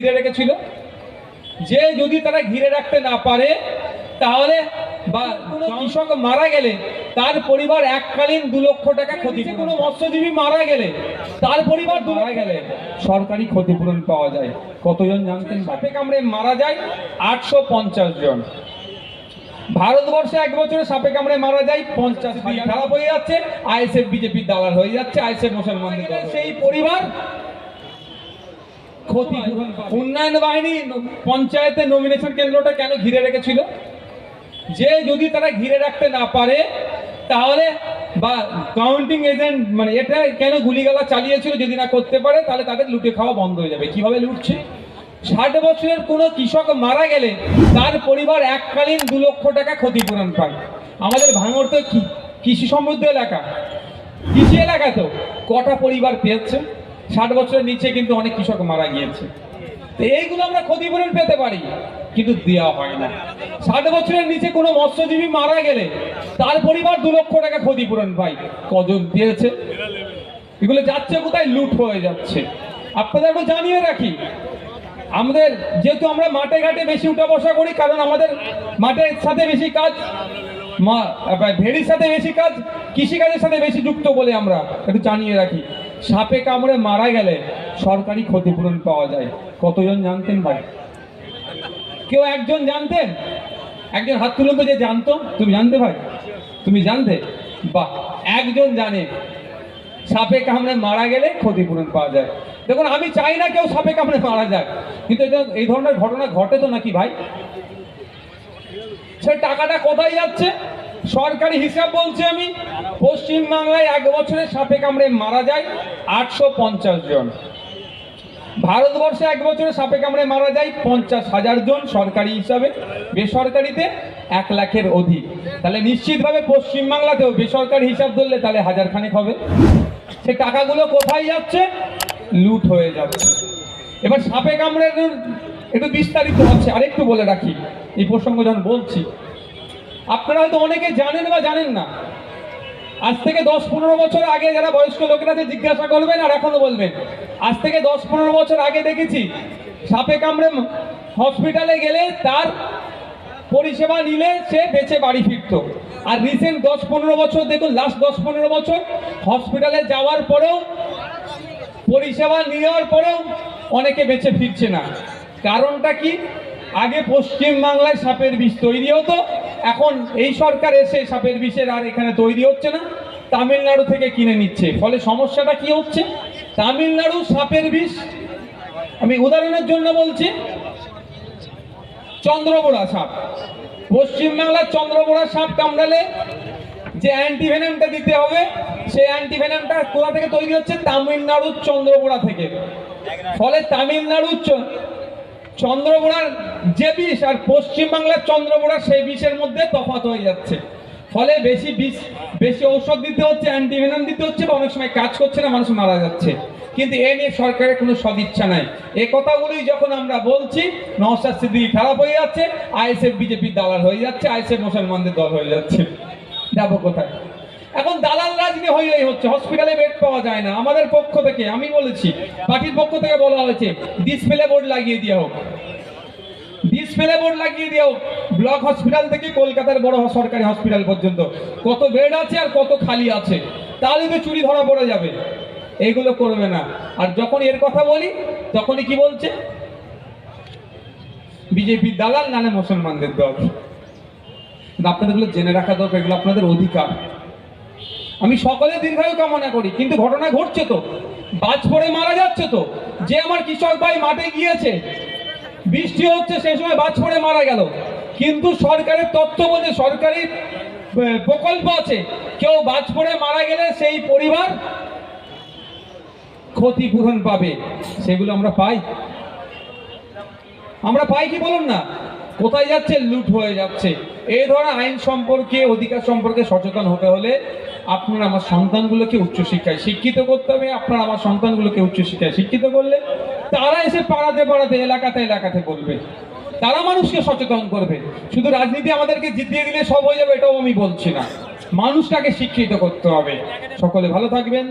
ঘিরে রেখেছিল। যে যদি তারা ঘিরে রাখতে না পারে তাহলে বা কৃষক মারা গেলে তার পরিবার এককালীন দু লক্ষ টাকা ক্ষতি কোনো মৎস্যজীবী মারা গেলে তার পরিবার দু মারা গেলে সরকারি ক্ষতিপূরণ পাওয়া যায়। কতজন জানতেন? সাপে কামড়ে মারা যায় আটশো পঞ্চাশ জন। ভারতবর্ষে এক বছরে সাপে কামড়ে মারা যায় পঞ্চাশ খারাপ হয়ে যাচ্ছে আইএসএফ বিজেপির দালাল হয়ে যাচ্ছে আইএসএফ মুসলমানদের দল। সেই পরিবার ক্ষতিপূরণ উন্নয়ন বাহিনী পঞ্চায়েতের নমিনেশন কেন্দ্রটা কেন ঘিরে রেখেছিল? যে যদি তারা ঘিরে রাখতে না পারে, তাহলে বা কাউন্টিং এজেন্ট মানে এটা কেন গুলিগালা চালিয়েছিল যদি না করতে পারে, তাহলে তাদের লুটে খাওয়া বন্ধ হয়ে যাবে। কীভাবে লুটছে? ষাট বছরের কোনো কৃষক মারা গেলে তার পরিবার এককালীন দু লক্ষ টাকা ক্ষতিপূরণ পায়। আমাদের ভাঙর তো কৃষি সমৃদ্ধ এলাকা। কৃষি এলাকা তো কটা পরিবার পেয়েছে? ষাট বছরের নিচে কিন্তু অনেক কৃষক মারা গিয়েছে। তো এইগুলো আমরা ক্ষতিপূরণ পেতে পারি, কিন্তু দেওয়া হয় না। ষাট বছরের নিচে কোনো মৎস্যজীবী মারা গেলে তার পরিবার দু লক্ষ টাকা ক্ষতিপূরণ পায়। কজন দিয়েছে? এগুলো যাচ্ছে কোথায়? লুট হয়ে যাচ্ছে। আপনাদের একটু জানিয়ে রাখি, আমাদের যেহেতু আমরা মাঠে ঘাটে বেশি উঠা বসা করি, কারণ আমাদের মাঠের সাথে বেশি কাজ ভেড়ির সাথে বেশি কাজ, কৃষিকাজের সাথে বেশি যুক্ত বলে আমরা একটু জানিয়ে রাখি। সাপে কামড়ে মারা গেলে সরকারি ক্ষতিপূরণ পাওয়া যায়। কতজন জানতেন ভাই? কেউ একজন জানতেন? একজন হাত তুলুন তো যে জানতো? তুমি জানতে ভাই? তুমি জানতে? বাহ, একজন জানে। সাপে কামড়ে মারা গেলে ক্ষতিপূরণ পাওয়া যায়। দেখুন, আমি চাই না কেউ সাপে কামড়ে মারা যাক। কিন্তু এটা এই ধরনের ঘটনা ঘটে তো নাকি ভাই? সে টাকাটা কোথায় যাচ্ছে? সরকারি হিসাব বলছি আমি পশ্চিমবাংলায় এক বছরে সাপে কামড়ে মারা যায় আটশো পঞ্চাশ জন। ভারতবর্ষে এক বছরে সাপে কামড়ে মারা যায় পঞ্চাশ হাজার জন সরকারি হিসাবে, বেসরকারিতে এক লাখের অধিক। তাহলে নিশ্চিতভাবে পশ্চিমবাংলাতেও বেসরকারি হিসাব ধরলে তাহলে হাজার খানেক হবে। সে টাকাগুলো কোথায় যাচ্ছে? লুট হয়ে যাচ্ছে। এবার সাপে কামড়ে একটু বিস্তারিত হচ্ছে আরেকটু বলে রাখি। এই প্রসঙ্গ যখন বলছি আপনারা হয়তো অনেকে জানেন বা জানেন না। আজ থেকে দশ পনেরো বছর আগে যারা বয়স্ক লোকেরা জিজ্ঞাসা করবেন আর এখনও বলবেন। আজ থেকে দশ পনেরো বছর আগে দেখেছি, সাপে কামড়ে হসপিটালে গেলে তার পরিষেবা নিলে সে বেঁচে বাড়ি ফিরত। আর রিসেন্ট দশ পনেরো বছর, দেখুন লাস্ট দশ পনেরো বছর, হসপিটালে যাওয়ার পরেও, পরিষেবা নেওয়ার পরেও অনেকে বেঁচে ফিরছে না। কারণটা কি? আগে পশ্চিম বাংলায় সাপের বিষ তৈরি হতো এখন এই সরকার এসে সাপের বিষের আর এখানে তৈরি হচ্ছে না। তামিলনাড়ু থেকে কিনে নিচ্ছে। ফলে সমস্যাটা কি হচ্ছে? তামিলনাড়ু সাপের বিষ, আমি উদাহরণের জন্য বলছি, চন্দ্রবোড়া সাপ। পশ্চিমবাংলার চন্দ্রবোড়া সাপ কামড়ালে যে অ্যান্টিভেনামটা দিতে হবে, সেই অ্যান্টিভেনামটা কোথা থেকে তৈরি হচ্ছে? তামিলনাড়ুর চন্দ্রবোড়া থেকে। ফলে তামিলনাড়ুর চন্দ্রবোড়ার যে বিষ আর পশ্চিমবাংলার চন্দ্রবোড়া সেই বিষের মধ্যে তফাৎ হয়ে যাচ্ছে। ফলে বেশি বিষ, বেশি ঔষধ দিতে হচ্ছে অ্যান্টিভেনাম দিতে হচ্ছে বা অনেক সময় কাজ করছে না, মানুষ মারা যাচ্ছে। কিন্তু এ নিয়ে সরকারের কোনো সদিচ্ছা নাই। এ কথাগুলি যখন আমরা বলছি, নওশাদ সিদ্দিকি খারাপ হয়ে যাচ্ছে, আইএসএফ বিজেপির দালাল হয়ে যাচ্ছে, আইএসএফ মুসলমানদের দল হয়ে যাচ্ছে। যাব কোথায়? এখন দালাল রাজনীতি হয়ে হচ্ছে হসপিটালে বেড পাওয়া যায় না। আমাদের পক্ষ থেকে, আমি বলেছি, পার্টির পক্ষ থেকে বলা হয়েছে ডিসপ্লে বোর্ড লাগিয়ে দেওয়া হোক। ডিসপ্লে বোর্ড লাগিয়ে হোক ব্লক হসপিটাল থেকে কলকাতার বড় সরকারি হসপিটাল পর্যন্ত। কত বেড আছে আর কত খালি আছে? তাহলে তো চুরি ধরা পড়ে যাবে এইগুলো করবে না। আর যখন এর কথা বলি, তখনই কি বলছে? বিজেপির দালাল, নালে মুসলমানদের দল। কিন্তু আপনাদেরগুলো জেনে রাখা দরকার, এগুলো আপনাদের অধিকার। আমি সকলে দীর্ঘায়ু কামনা করি, কিন্তু ঘটনা ঘটছে তো। বাজ পড়ে মারা যাচ্ছে তো। যে আমার কৃষক ভাই মাঠে গিয়েছে বৃষ্টি হচ্ছে, সেই সময় বাজ পড়ে মারা গেল। কিন্তু সরকারের তথ্য বলছে, সরকারি প্রকল্প আছে। কেউ বাজ পড়ে মারা গেলে সেই পরিবার ক্ষতিপূরণ পাবে। সেগুলো আমরা পাই। আমরা পাই কি বলুন না? কোথায় যাচ্ছে? লুট হয়ে যাচ্ছে। এই ধরনের আইন সম্পর্কে, অধিকার সম্পর্কে সচেতন হতে হলে আপনার আমার সন্তানগুলোকে উচ্চশিক্ষায় শিক্ষিত করতে হবে, আপনার আমার সন্তানগুলোকে উচ্চশিক্ষায় শিক্ষিত করলে তারা এসে পাড়াতে পাড়াতে, এলাকাতে এলাকাতে বলবে। তারা মানুষকে সচেতন করবে। শুধু রাজনীতি আমাদেরকে জিতিয়ে দিলে সব হয়ে যাবে, এটাও আমি বলছি না। মানুষটাকে শিক্ষিত করতে হবে। সকলে ভালো থাকবেন